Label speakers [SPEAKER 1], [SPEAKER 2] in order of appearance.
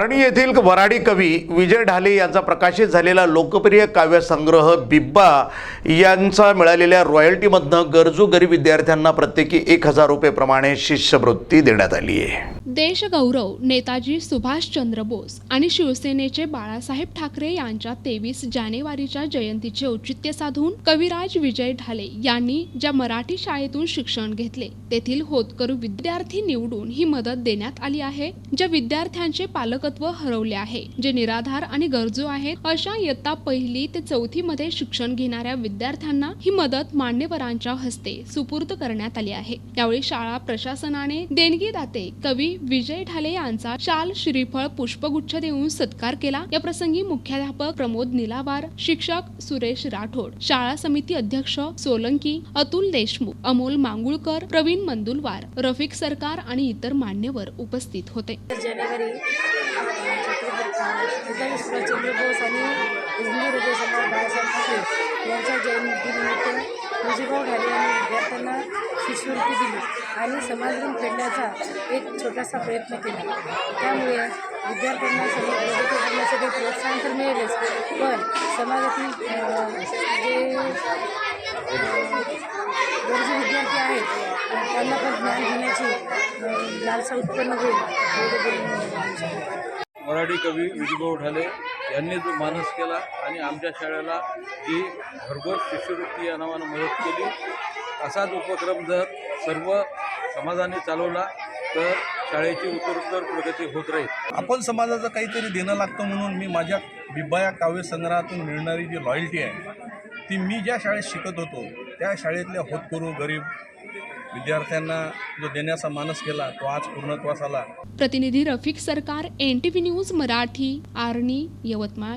[SPEAKER 1] आर्णी येथील वराडी कवी विजय ढाले यांचा प्रकाशित झालेला लोकप्रिय काव्यसंग्रह बिब्बा यांचा मिळालेल्या रॉयल्टीमधनं गरजू गरीब विद्यार्थ्यांना प्रत्येकी एक हजार रुपये प्रमाणे शिष्यवृत्ती देण्यात आली आहे.
[SPEAKER 2] देशगौरव नेताजी सुभाषचंद्र बोस आणि शिवसेनेचे बाळासाहेब ठाकरे यांच्या तेवीस जानेवारीच्या जयंतीचे औचित्य साधून कविराज विजय ढाले यांनी ज्या मराठी शाळेतून शिक्षण घेतले तेथील होतकरू विद्यार्थी निवडून ही मदत देण्यात आली आहे ज्या विद्यार्थ्यांचे पालकत्व हरवले आहे जे निराधार आणि गरजू आहेत अशा इयत्ता पहिली ते चौथी मध्ये शिक्षण घेणाऱ्या विद्यार्थ्यांना ही मदत मान्यवरांच्या हस्ते सुपूर्द करण्यात आली आहे. यावेळी शाळा प्रशासनाने देणगीदाते कवी विजय ढाले यांचा शाल श्रीफळ पुष्पगुच्छ देऊन सत्कार केला. या प्रसंगी मुख्याध्यापक प्रमोद निलावार शिक्षक सुरेश राठोड शाळा समिती अध्यक्ष सोलंकी अतुल देशमुख अमोल मांगुळकर प्रवीण मंदुलवार रफिक सरकार आणि इतर मान्यवर उपस्थित होते.
[SPEAKER 3] जानेवारी आणि यांच्या जयंतीनिमित्त मुजीभाऊ ढाले विद्यार्थ्यांना शिष्यवृत्ती दिली आणि समाजऋण फेडण्याचा एक छोटासा प्रयत्न केला. त्यामुळे विद्यार्थ्यांना समोर प्रगती करण्यासाठी प्रोत्साहन तर मिळेलच पण समाजातील जे गरजू विद्यार्थी आहेत त्यांना पण ज्ञान घेण्याची लालसा उत्पन्न होईल.
[SPEAKER 4] मराठी कवी विजूभाऊ ढाले यांनी जो मानस केला आणि आमच्या शाळेला जी भरघोस शिष्यवृत्ती या नावानं मदत केली असाच उपक्रम जर सर्व समाजाने चालवला तर शाळेची उत्तरोत्तर प्रगती होत राहील.
[SPEAKER 5] आपण समाजाचं काहीतरी देणं लागतं म्हणून मी माझ्या बिब्बा या काव्यसंग्रहातून मिळणारी जी लॉयल्टी आहे ती मी ज्या शाळेत शिकत होतो त्या शाळेतल्या होतकरू गरीब विद्यार्थ्यांना जो देण्याचा मानस केला तो आज पूर्णत्वास आला.
[SPEAKER 2] प्रतिनिधी Rafiq Sarkar N T V news Marathi Arni Yavatmal.